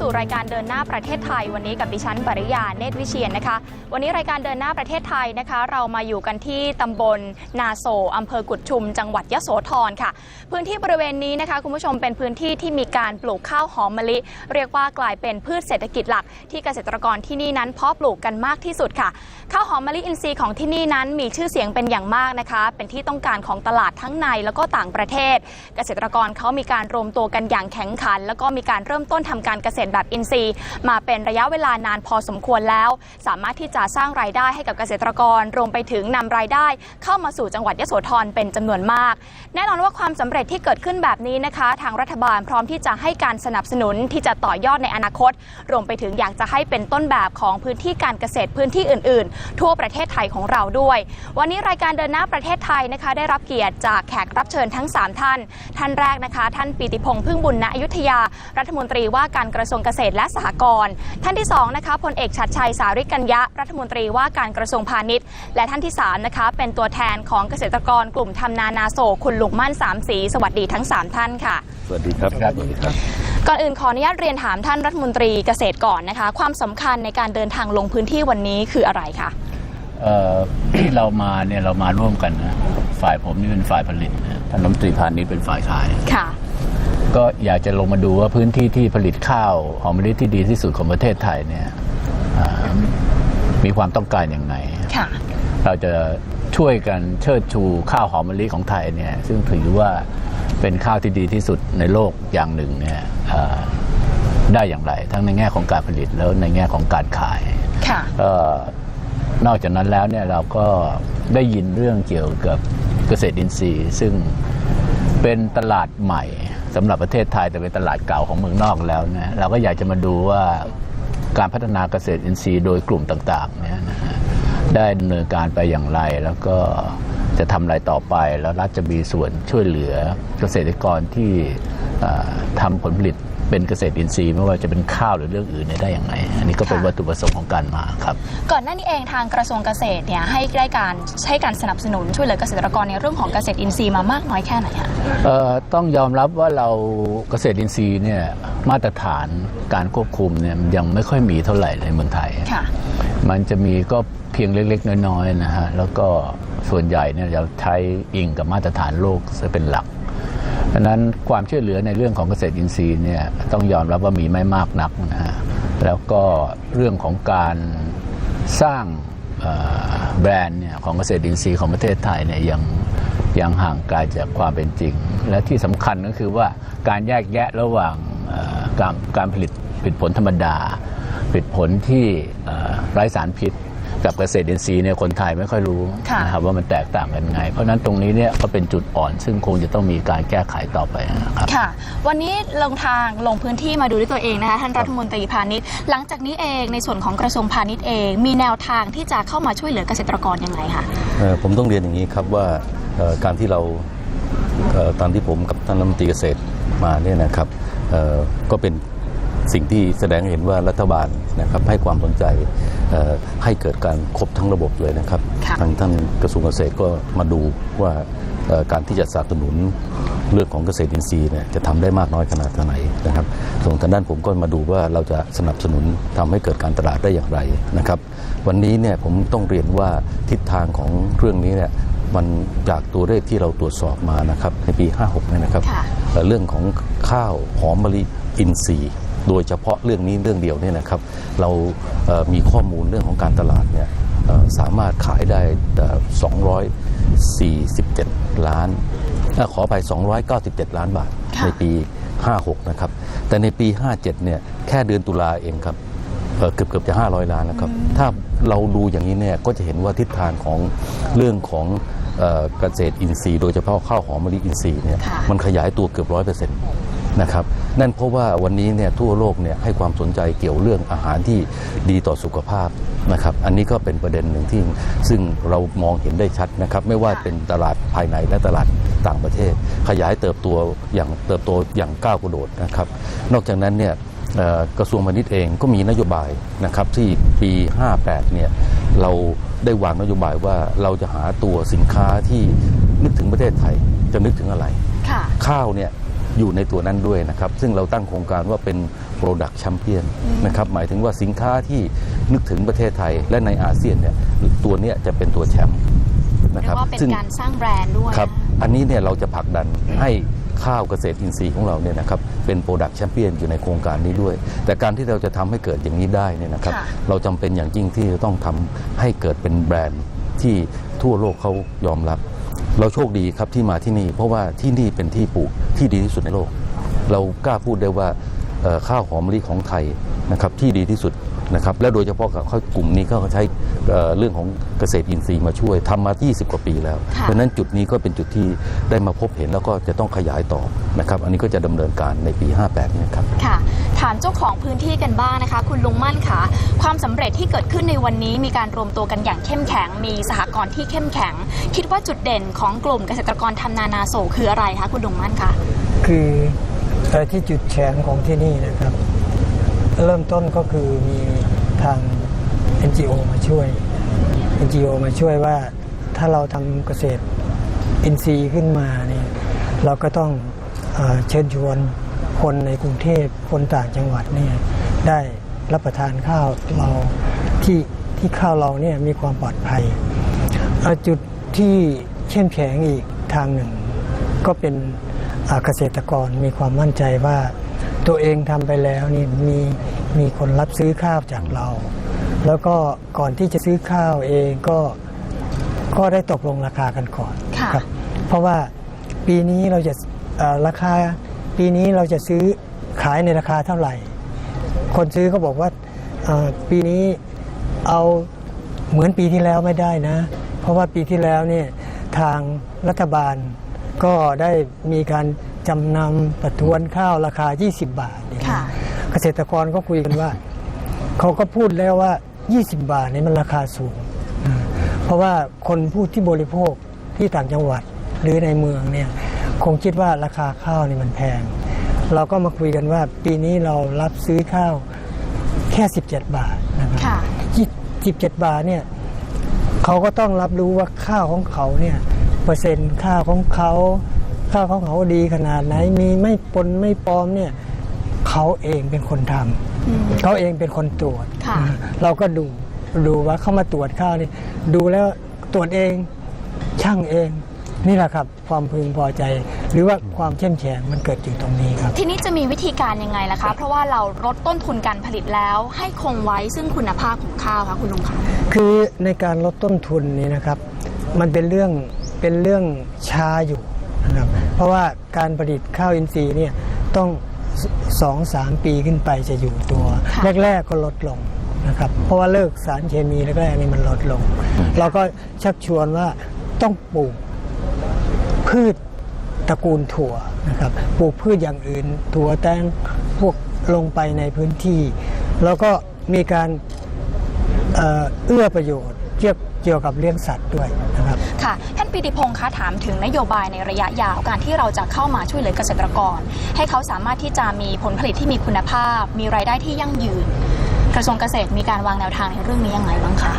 สู่รายการเดินหน้าประเทศไทยวันนี้กับดิฉันปริยาเนตรวิเชียนนะคะ วันนี้รายการเดินหน้าประเทศไทยนะคะ เรามาอยู่กันที่ตำบลนาโซอำเภอกุดชุม จังหวัดยะโสธรค่ะ พื้นที่บริเวณนี้นะคะ คุณผู้ชมเป็นพื้นที่ที่มีการปลูกข้าวหอมมะลิ เรียกว่ากลายเป็นพืชเศรษฐกิจหลัก ที่เกษตรกรที่นี่นั้นเพาะปลูกกันมากที่สุดค่ะข้าวหอมมะลิอินทรีย์ของที่นี่นั้นมีชื่อเสียงเป็นอย่างมากนะคะ เป็นที่ต้องการของตลาดทั้งในแล้วก็ต่างประเทศ เกษตรกรเขามีการรวมตัวกันอย่างแข็งขัน แล้วก็มีการเริ่มต้นทำการเกษตรแบบอินทรีย์ มาเป็นระยะเวลานานพอสมควรแล้ว สามารถที่จะสร้างรายได้ให้กับเกษตรกร รวมไปถึงนำรายได้ เข้ามาสู่จังหวัดยโสธรเป็นจำนวนมาก แน่นอนว่าความสำเร็จที่เกิดขึ้นแบบนี้นะคะ ทางรัฐบาลพร้อมที่จะให้การสนับสนุนที่จะต่อยอดในอนาคต รวมไปถึงอยากจะให้เป็นต้นแบบของพื้นที่การเกษตรพื้นที่อื่น ๆ ทั่วประเทศไทยของเราด้วย วันนี้รายการเดินหน้าประเทศไทยนะคะได้รับเกียรติจากแขกรับเชิญทั้ง 3 ท่าน ท่านแรกนะคะ ท่านปีติพงษ์พึ่งบุญณอยุธยา รัฐมนตรีว่าการกระทรวงเกษตรและสหกรณ์ท่านที่สองนะคะพลเอกชัดชัยสาริกัญญะรัฐมนตรีว่าการกระทรวงพาณิชย์ และท่านที่สามนะคะเป็นตัวแทนของเกษตรกรกลุ่มทำนานาโศกคุณลุงมั่นสามสีสวัสดีทั้งสามท่านค่ะ สวัสดีครับสวัสดีครับก่อนอื่นขออนุญาตเรียนถามท่านรัฐมนตรีเกษตรก่อนนะคะ ความสำคัญในการเดินทางลงพื้นที่วันนี้คืออะไรคะเอ่อที่เรามาเนี่ยเรามาร่วมกันนะฝ่ายผมนี่เป็นฝ่ายผลิตนะท่านรัฐมนตรีพาณิชย์เป็นฝ่ายขายค่ะ ก็อยากจะลงมาดูว่าพื้นที่ที่ผลิตข้าวหอมมะลิที่ดีที่สุดของประเทศไทยเนี่ยอ่ามีความต้องการอย่างไรค่ะเราจะช่วยกันเชิดชูข้าวหอมมะลิของไทยเนี่ยซึ่งถือว่าเป็นข้าวที่ดีที่สุดในโลกอย่างหนึ่งเนี่ยเอ่อได้อย่างไร ทั้งในแง่ของการผลิตแล้วในแง่ของการขายค่ะก็นอกจากนั้นแล้วเนี่ยเราก็ได้ยินเรื่องเกี่ยวกับเกษตรอินทรีย์ ซึ่งเป็นตลาดใหม่ สำหรับประเทศไทยแต่เป็นตลาดเก่าของเมืองนอกแล้วนะเราก็อยากจะมาดูว่าการพัฒนาเกษตรอินทรีย์โดยกลุ่มต่างๆเนี่ยนะได้ดำเนินการไปอย่างไร แล้วก็จะทำอะไรต่อไป แล้วรัฐจะมีส่วนช่วยเหลือเกษตรกรที่ทำผลผลิต เป็นเกษตรอินทรีย์ไม่ว่าจะเป็นข้าวหรือเรื่องอื่นเนี่ยได้อย่างไรอันนี้ก็เป็นค่ะวัตถุประสงค์ของการมาครับ ก่อนหน้านี้เองทางกระทรวงเกษตรเนี่ยให้ได้การให้การสนับสนุนช่วยเหลือเกษตรกรในเรื่องของเกษตรอินทรีย์มามากน้อยแค่ไหนคะเอ่อต้องยอมรับว่าเราเกษตรอินทรีย์เนี่ยมาตรฐานการควบคุมเนี่ยมันยังไม่ค่อยมีเท่าไหร่ในเมืองไทยค่ะมันจะมีก็เพียงเล็ก ๆ น้อยๆนะฮะแล้วก็ส่วนใหญ่เนี่ยเราใช้อิงกับมาตรฐานโลกซะเป็นหลัก ดังนั้นความช่วยเหลือในเรื่องของเกษตรอินทรีย์เนี่ยต้องยอมรับว่ามีไม่มากนักนะฮะแล้วก็เรื่องของการสร้างแบรนด์เนี่ยของเกษตรอินทรีย์ของประเทศไทยเนี่ยยังยังห่างไกลจากความเป็นจริง และที่สำคัญก็คือว่าการแยกแยะระหว่างการการผลิตผลิตผลธรรมดาผลิตผลที่ไร้สารพิษ กับเกษตรอินทรีย์เนี่ยคนไทยไม่ค่อยรู้ค่ะนะครับว่ามันแตกต่างกันไง เพราะฉะนั้นตรงนี้เนี่ยก็เป็นจุดอ่อนซึ่งคงจะต้องมีการแก้ไขต่อไปนะครับค่ะ วันนี้ลงทางลงพื้นที่มาดูด้วยตัวเองนะคะท่านรัฐมนตรีพาณิชย์ หลังจากนี้เองในส่วนของกระทรวงพาณิชย์เอง มีแนวทางที่จะเข้ามาช่วยเหลือเกษตรกรยังไงคะเอ่อผมต้องเรียนอย่างนี้ครับว่าเอ่อการที่เราเอ่อตอนที่ผมกับท่านรัฐมนตรีเกษตรมาเนี่ยนะครับเอ่อก็เป็น สิ่งที่แสดงให้เห็นว่ารัฐบาลนะครับให้ความสนใจเอ่อให้เกิดการครบทั้งระบบเลยนะครับค่ะทางท่านกระทรวงเกษตรก็มาดูว่าเอ่อการที่จะสนับสนุนเรื่องของเกษตรอินทรีย์เนี่ยจะทำได้มากน้อยขนาดไหนนะครับส่วนทางด้านผมก็มาดูว่าเราจะสนับสนุนทำให้เกิดการตลาดได้อย่างไรนะครับ วันนี้เนี่ยผมต้องเรียนว่าทิศทางของเรื่องนี้เนี่ยมันจากตัวเลขที่เราตรวจสอบมานะครับในปี 56เนี่ยนะครับค่ะเอ่อเรื่องของข้าวหอมมะลิอินทรีย์ โดยเฉพาะเรื่องนี้เรื่องเดียวเนี่ยนะครับเราเอ่อมีข้อมูลเรื่องของการตลาดเนี่ยเอ่อสามารถขายได้เอ่อ247 ล้านเอ่อขอไป 297 ล้านบาทค่ะในปี 56 นะครับ แต่ในปี 57 เนี่ยแค่เดือนตุลาเองครับเอ่อเกือบเกือบจะ 500 ล้านแล้วครับ ถ้าเราดูอย่างนี้เนี่ยก็จะเห็นว่าทิศทางของเรื่องของเอ่อเกษตรอินทรีย์ โดยเฉพาะข้าวหอมมะลิอินทรีย์เนี่ยค่ะมันขยายตัวเกือบร้อยเปอร์เซ็นต์นะครับ นั่นเพราะว่าวันนี้เนี่ยทั่วโลกเนี่ยให้ความสนใจเกี่ยวเรื่องอาหารที่ดีต่อสุขภาพนะครับ อันนี้ก็เป็นประเด็นหนึ่งที่ซึ่งเรามองเห็นได้ชัดนะครับ ไม่ว่าเป็นตลาดภายในและตลาดต่างประเทศ ขยายเติบโตอย่างเติบโตอย่างก้าวกระโดดนะครับ นอกจากนั้นเนี่ยเอ่อกระทรวงพาณิชย์เองก็มีนโยบายนะครับที่ปี 58 เนี่ยเราได้วางนโยบายว่าเราจะหาตัวสินค้าที่นึกถึงประเทศไทยจะนึกถึงอะไรค่ะข้าวเนี่ย อยู่ในตัวนั้นด้วยนะครับ ซึ่งเราตั้งโครงการว่าเป็น Product Champion นะครับหมายถึงว่าสินค้าที่นึกถึงประเทศไทยและในอาเซียนเนี่ยตัวเนี้ยจะเป็นตัวแชมป์นะเรีคยรับกว่าเป็นซึ่งการสร้างแบรนด์ด้วยครับนะอันนี้เนี่ยเราจะผลักดันให้ข้าวเกษตรอินทรีย์ของเราเนี่ยนะครับเป็นโปรดักต์แชมเปี้ยนอยู่ในโครงการนี้ด้วย แต่การที่เราจะทำให้เกิดอย่างนี้ได้เนี่ยนะครับค่ะเราจำเป็นอย่างยิ่งที่จะต้องทำให้เกิดเป็นแบรนด์ที่ทั่วโลกเขายอมรับ เราโชคดีครับที่มาที่นี่ เพราะว่าที่นี่เป็นที่ปลูกที่ดีที่สุดในโลก เรากล้าพูดได้ว่าเอ่อข้าวหอมมะลิของไทยนะครับที่ดีที่สุดนะครับและโดยเฉพาะกับเขากลุ่มนี้ก็ใช้เอ่อเรื่องของเกษตรอินทรีย์มาช่วยทำมา 20 กว่าปีแล้วค่ะเพราะฉะนั้นจุดนี้ก็เป็นจุดที่ได้มาพบเห็นแล้วก็จะต้องขยายต่อนะครับอันนี้ก็จะดำเนินการในปี 58เนี่ยครับค่ะ ถามเจ้าของพื้นที่กันบ้างนะคะ คุณลุงมั่นค่ะ ความสำเร็จที่เกิดขึ้นในวันนี้มีการรวมตัวกันอย่างเข้มแข็ง มีสหกรณ์ที่เข้มแข็ง คิดว่าจุดเด่นของกลุ่มเกษตรกรทำนานาโศคืออะไรคะคุณลุงมั่นคะคือเอ่ที่จุดแข็งของที่นี่นะครับ เริ่มต้นก็คือมีทาง NGO มาช่วย NGO มาช่วยว่าถ้าเราทำเกษตรอินทรีย์ขึ้นมาเนี่ยเราก็ต้องเเชิญชวน คนในกรุงเทพคนต่างจังหวัดเนี่ยได้รับประทานข้าวเราที่ที่ข้าวเราเนี่ยมีความปลอดภัยเอ่อจุดที่เข้มแข็งอีกทางหนึ่ง ก็เป็นอ่าเกษตรกรมีความมั่นใจว่าตัวเองทำไปแล้วนี่มีมีคนรับซื้อข้าวจากเรา แล้วก็ก่อนที่จะซื้อข้าวเองก็ก็ได้ตกลงราคากันก่อนค่ะครับ เพราะว่าปีนี้เราจะเอ่อราคา ปีนี้เราจะซื้อขายในราคาเท่าไหร่ คนซื้อก็บอกว่าเอ่อปีนี้เอาเหมือนปีที่แล้วไม่ได้นะ เพราะว่าปีที่แล้วเนี่ยทางรัฐบาลก็ได้มีการจำนำประทวนข้าวราคา 20 บาทอย่างนี้ค่ะเกษตรกรก็คุยกันว่า เขาก็พูดแล้วว่า 20 บาทนี่มันราคาสูงอ่าเพราะว่าคนผู้ที่บริโภคที่ต่างจังหวัดหรือในเมืองเนี่ย คงคิดว่าราคาข้าวนี่มันแพง เราก็มาคุยกันว่าปีนี้เรารับซื้อข้าวแค่ 17 บาทนะครับค่ะที่17 บาทเนี่ยเขาก็ต้องรับรู้ว่าข้าวของเขาเนี่ยเปอร์เซ็นต์ข้าวของเขาข้าวของเขาดีขนาดไหนมีไม่ปนไม่ปลอมเนี่ยเขาเองเป็นคนทำเขาเองเป็นคนตรวจค่ะอ่าเราก็ดูดูว่าเขามาตรวจข้าวนี่ดูแล้วตรวจเองช่างเอง นี่แหละครับความพึงพอใจ หรือว่าความเข้มแข็งมันเกิดอยู่ตรงนี้ครับ ทีนี้จะมีวิธีการยังไงล่ะคะ เพราะว่าเราลดต้นทุนการผลิตแล้ว ให้คงไว้ซึ่งคุณภาพของข้าวคะคุณลุงคะคือในการลดต้นทุนนี้นะครับ มันเป็นเรื่องเป็นเรื่องช้าอยู่นะครับเพราะว่าการผลิตข้าวอินทรีย์เนี่ยต้องสองสามปีขึ้นไปจะอยู่ตัวค่ะแรก ๆ ก็ลดลงนะครับเพราะว่าเลิกสารเคมีแรกๆนี่มันลดลง เราก็ชักชวนว่าต้องปลูก พืชตระกูลถั่วนะครับปลูกพืชอย่างอื่น ถั่วแตงพวกลงไปในพื้นที่ แล้วก็มีการเอ่อเอื้อประโยชน์เกี่ยวเกี่ยวกับเลี้ยงสัตว์ด้วยนะครับค่ะท่านปิติพงศ์คะถามถึงนโยบายในระยะยาวการที่เราจะเข้ามาช่วยเหลือเกษตรกร ให้เขาสามารถที่จะมีผลผลิตที่มีคุณภาพ มีรายได้ที่ยั่งยืน กระทรวงเกษตรมีการวางแนวทางในเรื่องนี้ยังไงบ้างคะ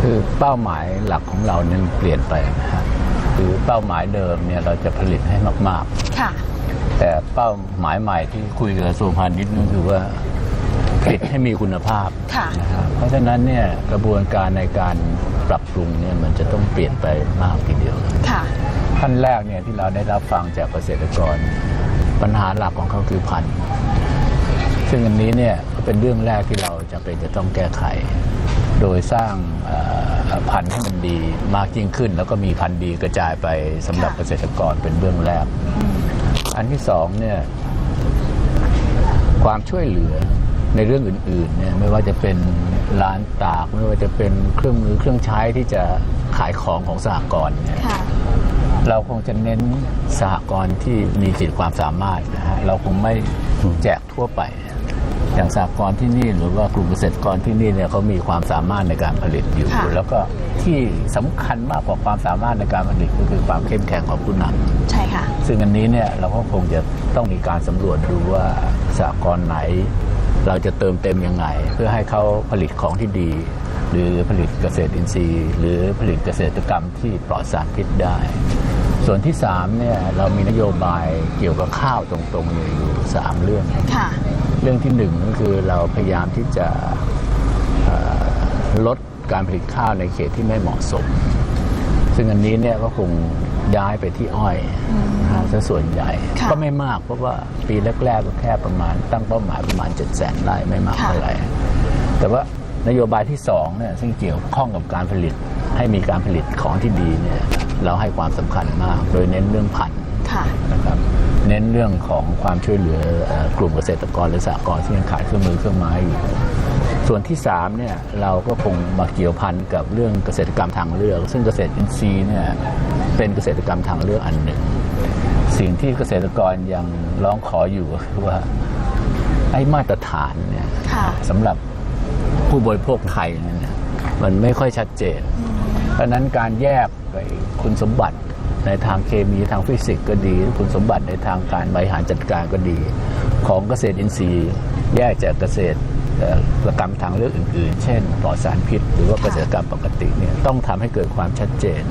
คือเป้าหมายหลักของเราเนี่ยเปลี่ยนไปนะฮะ คือเป้าหมายเดิมเนี่ยเราจะผลิตให้มากค่ะๆแต่เป้าหมายใหม่ที่คุยกับกระทรวงพาณิชย์นั่นคือว่าผลิตให้มีคุณภาพค่ะนะครับเพราะฉะนั้นเนี่ยกระบวนการในการปรับปรุงเนี่ยมันจะต้องเปลี่ยนไปมากทีเดียว ค่ะ ขั้นแรกเนี่ยที่เราได้รับฟังจากเกษตรกร ปัญหาหลักของเขาคือพันธุ์ซึ่งอันนี้เนี่ยก็เป็นเรื่องแรกที่เราจะเป็นจะต้องแก้ไข โดยสร้างเอ่อพันธุ์ให้มันดีมากยิ่งขึ้น แล้วก็มีพันธุ์ดีกระจายไปสำหรับค่ะเกษตรกรเป็นเรื่องแรก อันที่สองเนี่ยความช่วยเหลือในเรื่องอื่นๆเนี่ยไม่ว่าจะเป็นร้านตาก ไม่ว่าจะเป็นเครื่องมือเครื่องใช้ที่จะขายของของสหกรณ์เนี่ยค่ะเราคงจะเน้นสหกรณ์ที่มีขีดความสามารถนะฮะเราคงไม่แจกทั่วไป อย่างสหกรณ์ที่นี่หรือว่ากลุ่มเกษตรกรที่นี่เนี่ยเขามีความสามารถในการผลิตอยู่ ค่ะ แล้วก็ที่สำคัญมากกว่าความสามารถในการผลิตก็คือความเข้มแข็งของผู้นำ ใช่ค่ะ ซึ่งอันนี้เนี่ยเราก็คงจะต้องมีการสำรวจดูว่าสหกรณ์ไหน เราจะเติมเต็มยังไง เพื่อให้เขาผลิตของที่ดี หรือผลิตเกษตรอินทรีย์ หรือผลิตเกษตรกรรมที่ปลอดสารพิษได้ ส่วนที่3เนี่ยเรามีนโยบายเกี่ยวกับข้าวตรงๆเนี่ยอยู่ 3 เรื่อง ค่ะ เรื่องที่หนึ่งก็คือเราพยายามที่จะเอ่อลดการผลิตข้าวในเขตที่ไม่เหมาะสม ซึ่งอันนี้เนี่ยก็คงย้ายไปที่อ้อยนะฮะซะส่วนใหญ่ค่ะก็ไม่มากเพราะว่าปีแรกๆก็แค่ประมาณ ตั้งเป้าหมายประมาณ7 0 0 0 0 0ไร่ไม่มากค่ะเท่าไหร่แต่ว่านโยบายที่สองเนี่ยซึ่งเกี่ยวข้องกับการผลิตให้มีการผลิตของที่ดีเนี่ยเราให้ความสำคัญมาก โดยเน้นเรื่องพันธุ์ค่ะนะครับ เน้นเรื่องของความช่วยเหลือเอ่อกลุ่มเกษตรกรหรือสหกรณ์ที่ยังขาดเครื่องมือเครื่องไม้อยู่ ส่วนที่3เนี่ยเราก็คงมาเกี่ยวพันกับเรื่องเกษตรกรรมทางเลือก ซึ่งเกษตรอินทรีย์เนี่ยเป็นเกษตรกรรมทางเลือกอันหนึ่ง สิ่งที่เกษตรกรยังร้องขออยู่ก็คือว่าไอ้มาตรฐานเนี่ยค่ะสำหรับผู้บริโภคไทยเนี่ยนะมันไม่ค่อยชัดเจน เพราะฉะนั้นการแยกไปคุณสมบัติ ในทางเคมีทางฟิสิกส์ก็ดี คุณสมบัติในทางการบริหารจัดการก็ดี ของเกษตรอินทรีย์แยกจากเกษตรกรรมทางเลือกอื่นๆ เช่นปลอดสารพิษ หรือว่าเกษตรกรรมปกติเนี่ยต้องทำให้เกิดความชัดเจน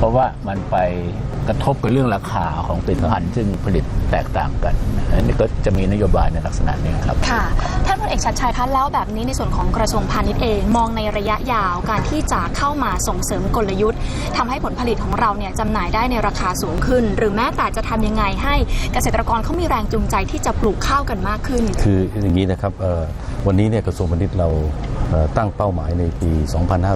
เพราะว่ามันไปกระทบกับเรื่องราคาของผลิตภัณฑ์ซึ่งผลิตแตกต่างกันอันนี้ก็จะมีนโยบายในลักษณะนี้ครับค่ะท่านพลเอกชัดชัยคะแล้วแบบนี้ในส่วนของกระทรวงพาณิชย์เอง มองในระยะยาวการที่จะเข้ามาส่งเสริมกลยุทธ์ทำให้ผลผลิตของเราเนี่ยจำหน่ายได้ในราคาสูงขึ้น หรือแม้แต่จะทำยังไงให้เกษตรกรเขามีแรงจูงใจที่จะปลูกข้าวกันมากขึ้น คืออย่างนี้นะครับเอ่อวันนี้เนี่ยกระทรวงพาณิชย์เราเอ่อตั้งเป้าหมายในปี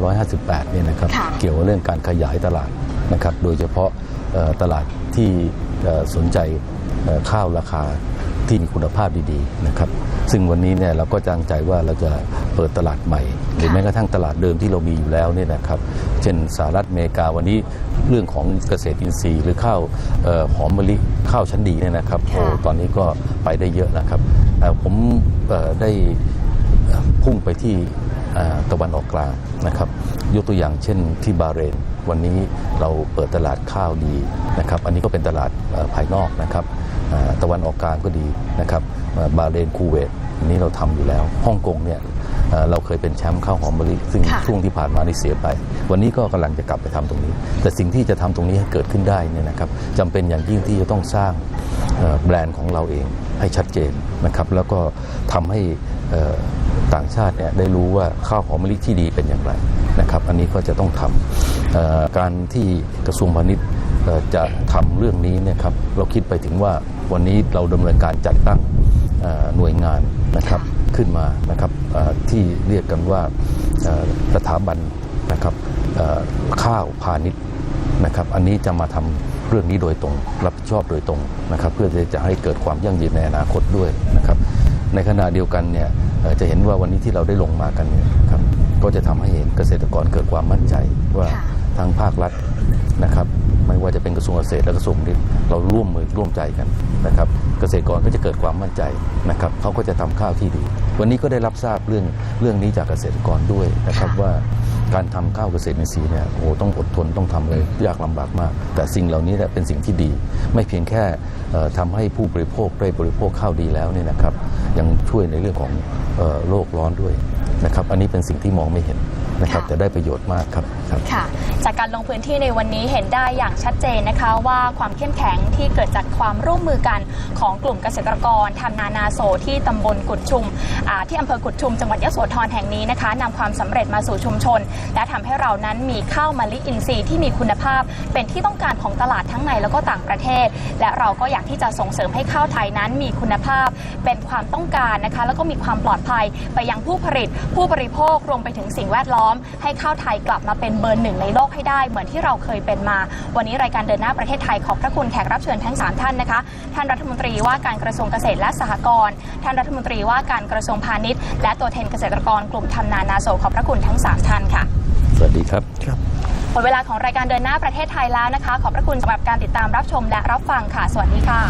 2558 เนี่ยนะครับค่ะเกี่ยวกับเรื่องการขยายตลาด นะครับโดยเฉพาะเอ่อตลาดที่เอ่อสนใจเอ่อข้าวราคาที่มีคุณภาพดีๆนะครับซึ่งวันนี้เนี่ยเราก็ตั้งใจว่าเราจะเปิดตลาดใหม่ หรือแม้กระทั่งตลาดเดิมที่เรามีอยู่แล้วเนี่ยนะครับเช่นสหรัฐอเมริกาวันนี้เรื่องของเกษตรอินทรีย์ หรือข้าวเอ่อหอมมะลิข้าวชั้นดีเนี่ยนะครับโอ้ค่ะตอนนี้ก็ไปได้เยอะนะครับเอ่อผมเอ่อได้เอ่อพุ่งไปที่เอ่อตะวันออกกลางนะครับยกตัวอย่างเช่นที่บาห์เรน วันนี้เราเปิดตลาดข้าวดีนะครับ อันนี้ก็เป็นตลาดเอ่อภายนอกนะครับเอ่อตะวันออกกลางก็ดีนะครับเอ่อบาห์เรนคูเวตอันนี้เราทำอยู่แล้วฮ่องกงเนี่ยเอ่อเราเคยเป็นแชมป์ข้าวหอมมะลิซึ่งค่ะช่วงที่ผ่านมานี่เสียไป วันนี้ก็กำลังจะกลับไปทำตรงนี้ แต่สิ่งที่จะทำตรงนี้ให้เกิดขึ้นได้เนี่ยนะครับจำเป็นอย่างยิ่งที่จะต้องสร้างเอ่อแบรนด์ของเราเองให้ชัดเจนนะครับ แล้วก็ทำให้เอ่อต่างชาติเนี่ยได้รู้ว่าข้าวหอมมะลิที่ดีเป็นอย่างไร นะครับ อันนี้ก็จะต้องทำการที่กระทรวงพาณิชย์จะทำเรื่องนี้เนี่ยครับเราคิดไปถึงว่าวันนี้เราดำเนินการจัดตั้งหน่วยงานนะครับขึ้นมานะครับที่เรียกกันว่าสถาบันนะครับข้าวพาณิชย์นะครับอันนี้จะมาทำเรื่องนี้โดยตรง รับผิดชอบโดยตรงนะครับ เพื่อที่จะให้เกิดความยั่งยืนในอนาคตด้วยนะครับ ในขณะเดียวกันเนี่ยจะเห็นว่าวันนี้ที่เราได้ลงมากันเนี่ยครับ ก็จะทำให้เห็นเกษตรกรเกิดความมั่นใจว่าค่ะทางภาครัฐนะครับไม่ว่าจะเป็นกระทรวงเกษตรและกระทรวงพาณิชย์เราร่วมมือร่วมใจกันนะครับ เกษตรกรก็จะเกิดความมั่นใจนะครับเขาก็จะทำข้าวที่ดี วันนี้ก็ได้รับทราบเรื่องเรื่องนี้จากเกษตรกรด้วยนะครับค่ะว่าการทำข้าวเกษตรอินทรีย์เนี่ยโอ้โหต้องอดทนต้องทำเลยยากลำบากมาก แต่สิ่งเหล่านี้เนี่ยเป็นสิ่งที่ดี ไม่เพียงแค่เอ่อทำให้ผู้บริโภคได้บริโภคข้าวดีแล้วเนี่ยนะครับ ยังช่วยในเรื่องของเอ่อโลกร้อนด้วย นะครับ อันนี้เป็นสิ่งที่มองไม่เห็นนะครับค่ะแต่ได้ประโยชน์มากครับ ครับ ค่ะ จากการลงพื้นที่ในวันนี้เห็นได้อย่างชัดเจนนะคะว่าความเข้มแข็งที่เกิดจากความร่วมมือกันของกลุ่มเกษตรกรทำนานาโซที่ตำบลกุดชุมที่อำเภอกุดชุมจังหวัดยะโสธรแห่งนี้นะคะนำความสำเร็จมาสู่ชุมชน และทำให้เรานั้นมีข้าวมะลิอินทรีย์ที่มีคุณภาพ เป็นที่ต้องการของตลาดทั้งในแล้วก็ต่างประเทศ และเราก็อยากที่จะส่งเสริมให้ข้าวไทยนั้นมีคุณภาพ เป็นความต้องการนะคะ แล้วก็มีความปลอดภัยไปยังผู้ผลิต ผู้บริโภครวมไปถึงสิ่งแวดล้อม ให้ข้าวไทยกลับมาเป็นเบอร์หนึ่งในโลกให้ได้เหมือนที่เราเคยเป็นมา วันนี้รายการเดินหน้าประเทศไทยขอบพระคุณแขกรับเชิญทั้งสามท่านนะคะท่านรัฐมนตรีว่าการกระทรวงเกษตรและสหกรณ์ท่านรัฐมนตรีว่าการกระทรวงพาณิชย์ และตัวแทนเกษตรกรกลุ่มทำนานาโซขอบพระคุณทั้งสามท่านค่ะ สวัสดีครับหมดเวลาของรายการเดินหน้าประเทศไทยแล้วนะคะ ขอบพระคุณสำหรับการติดตามรับชมและรับฟังค่ะ สวัสดีค่ะ